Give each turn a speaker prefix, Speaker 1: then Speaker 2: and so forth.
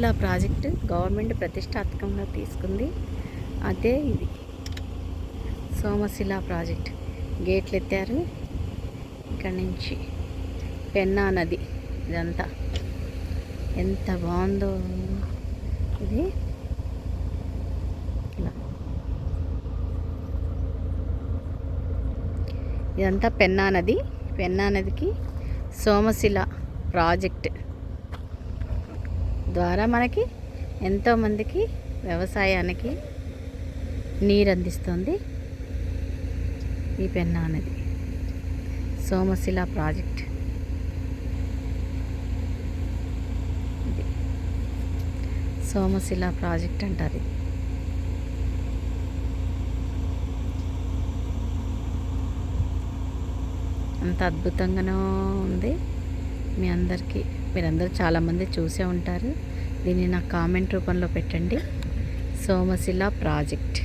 Speaker 1: ఇలా project government ప్రతిష్టాత్మకంగా తీసుకుంది. అదే ఇది. సోమశిల ప్రాజెక్ట్. గేట్లు ఎత్తారు ఇక్కడ నుంచి పెన్నా నది ఇదంతా. ఎంత బాగుందో ఇది. ఇలా. ఇదంతా పెన్నా నది. పెన్నా నదికి సోమశిల ప్రాజెక్ట్. ద్వారా మనకి ఎంతోమందికి వ్యవసాయానికి నీరు అందిస్తుంది. ఈ పెన్నా అనేది సోమశిల ప్రాజెక్ట్. సోమశిల ప్రాజెక్ట్ అంటారు. ఇది అంత అద్భుతంగానూ ఉంది. మీ అందరికీ మీరందరూ చాలామంది చూసే ఉంటారు. దీన్ని నాకు కామెంట్ రూపంలో పెట్టండి. సోమశిల ప్రాజెక్ట్.